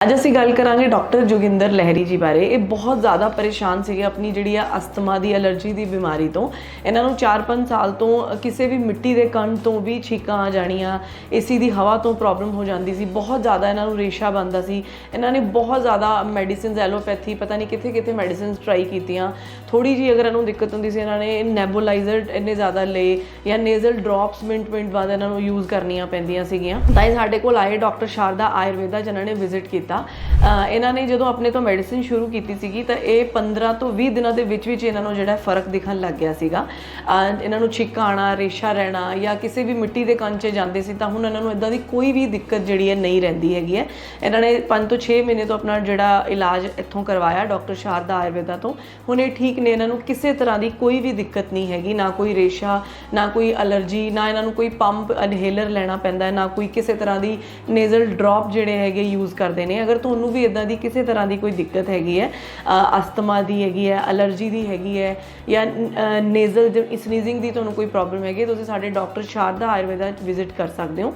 ਅੱਜ ਅਸੀਂ ਗੱਲ ਕਰਾਂਗੇ ਡਾਕਟਰ ਜੋਗਿੰਦਰ ਲਹਿਰੀ ਜੀ ਬਾਰੇ। ਇਹ ਬਹੁਤ ਜ਼ਿਆਦਾ ਪਰੇਸ਼ਾਨ ਸੀਗੇ ਆਪਣੀ ਜਿਹੜੀ ਆ ਅਸਥਮਾ ਦੀ, ਐਲਰਜੀ ਦੀ ਬਿਮਾਰੀ ਤੋਂ। ਇਹਨਾਂ ਨੂੰ 4-5 ਸਾਲ ਤੋਂ ਕਿਸੇ ਵੀ ਮਿੱਟੀ ਦੇ ਕਣ ਤੋਂ ਵੀ ਛੀਕਾਂ ਆ ਜਾਣੀਆਂ, ਏਸੀ ਦੀ ਹਵਾ ਤੋਂ ਪ੍ਰੋਬਲਮ ਹੋ ਜਾਂਦੀ ਸੀ, ਬਹੁਤ ਜ਼ਿਆਦਾ ਇਹਨਾਂ ਨੂੰ ਰੇਸ਼ਾ ਬੰਦਾ ਸੀ। ਇਹਨਾਂ ਨੇ ਬਹੁਤ ਜ਼ਿਆਦਾ ਮੈਡੀਸਿਨਸ, ਐਲੋਪੈਥੀ, ਪਤਾ ਨਹੀਂ ਕਿੱਥੇ ਕਿੱਥੇ ਮੈਡੀਸਿਨਸ ਟਰਾਈ ਕੀਤੀਆਂ। ਥੋੜੀ ਜੀ ਅਗਰ ਇਹਨੂੰ ਦਿੱਕਤ ਹੁੰਦੀ ਸੀ, ਇਹਨਾਂ ਨੇ ਨੈਬੂਲਾਈਜ਼ਰ ਇੰਨੇ ਜ਼ਿਆਦਾ ਲਏ ਜਾਂ ਨੇਜ਼ਲ ਡ੍ਰੌਪਸ ਮਿੰਟ ਮਿੰਟ ਬਾਅਦ ਇਹਨਾਂ ਨੂੰ ਯੂਜ਼ ਕਰਨੀਆਂ ਪੈਂਦੀਆਂ ਸੀਗੀਆਂ। ਤਾਂ ਇਹ ਸਾਡੇ ਕੋਲ ਆਏ ਡਾਕਟਰ ਸ਼ਾਰਦਾ ਆਯੁਰਵੇਦਾ, ਜਿਨ੍ਹਾਂ ਨੇ ਵਿਜ਼ਿਟ ਕੀਤੀ। Да? ਇਹਨਾਂ ਨੇ ਜਦੋਂ ਆਪਣੇ ਤੋਂ ਮੈਡੀਸਿਨ ਸ਼ੁਰੂ ਕੀਤੀ ਸੀਗੀ ਤਾਂ ਇਹ 15 ਤੋਂ 20 ਦਿਨਾਂ ਦੇ ਵਿੱਚ ਵਿੱਚ ਇਹਨਾਂ ਨੂੰ ਜਿਹੜਾ ਫ਼ਰਕ ਦਿਖਣ ਲੱਗ ਗਿਆ ਸੀਗਾ। ਇਹਨਾਂ ਨੂੰ ਛਿੱਕ ਆਉਣਾ ਰੇਸ਼ਾ ਰਹਿਣਾ ਜਾਂ ਕਿਸੇ ਵੀ ਮਿੱਟੀ ਦੇ ਕੰਨ 'ਚ ਜਾਂਦੇ ਸੀ ਤਾਂ ਹੁਣ ਇਹਨਾਂ ਨੂੰ ਇਦਾਂ ਦੀ ਕੋਈ ਵੀ ਦਿੱਕਤ ਜਿਹੜੀ ਹੈ ਨਹੀਂ ਰਹਿੰਦੀ ਹੈਗੀ ਹੈ। ਇਹਨਾਂ ਨੇ 5 ਤੋਂ 6 ਮਹੀਨੇ ਤੋਂ ਆਪਣਾ ਜਿਹੜਾ ਇਲਾਜ ਇੱਥੋਂ ਕਰਵਾਇਆ ਡਾਕਟਰ ਸ਼ਾਰਦਾ ਆਯੁਰਵੇਦਾ ਤੋਂ। ਹੁਣ ਇਹ ਠੀਕ ਨੇ, ਇਹਨਾਂ ਨੂੰ ਕਿਸੇ ਤਰ੍ਹਾਂ ਦੀ ਕੋਈ ਵੀ ਦਿੱਕਤ ਨਹੀਂ ਹੈਗੀ, ਨਾ ਕੋਈ ਰੇਸ਼ਾ, ਨਾ ਕੋਈ ਅਲਰਜੀ, ਨਾ ਇਹਨਾਂ ਨੂੰ ਕੋਈ ਪੰਪ ਇਨਹੇਲਰ ਲੈਣਾ ਪੈਂਦਾ ਹੈ ਨਾ ਕੋਈ ਕਿਸੇ ਤਰ੍ਹਾਂ ਦੀ ਨੇਜ਼ਲ ਡ੍ਰੌਪ ਜਿਹੜੇ ਹੈਗੇ ਯੂਜ਼ ਕਰਦੇ ਨੇ। ਅਗਰ ਤੁਹਾਨੂੰ ਵੀ ਇਦਾਂ ਦੀ ਕਿਸੇ ਤਰ੍ਹਾਂ ਦੀ ਕੋਈ ਦਿੱਕਤ ਹੈਗੀ ਹੈ। ਅਸਥਮਾ ਦੀ ਹੈਗੀ ਹੈ, ਅਲਰਜੀ ਦੀ ਹੈਗੀ ਹੈ ਜਾਂ ਨੇਜ਼ਲ ਸਨੀਜ਼ਿੰਗ ਦੀ ਤੁਹਾਨੂੰ ਕੋਈ ਪ੍ਰੋਬਲਮ ਹੈਗੀ ਤੁਸੀਂ ਸਾਡੇ ਡਾਕਟਰ ਸ਼ਾਰਦਾ ਆਯੁਰਵੇਦਾ ਵਿਜ਼ਿਟ ਕਰ ਸਕਦੇ ਹੋ।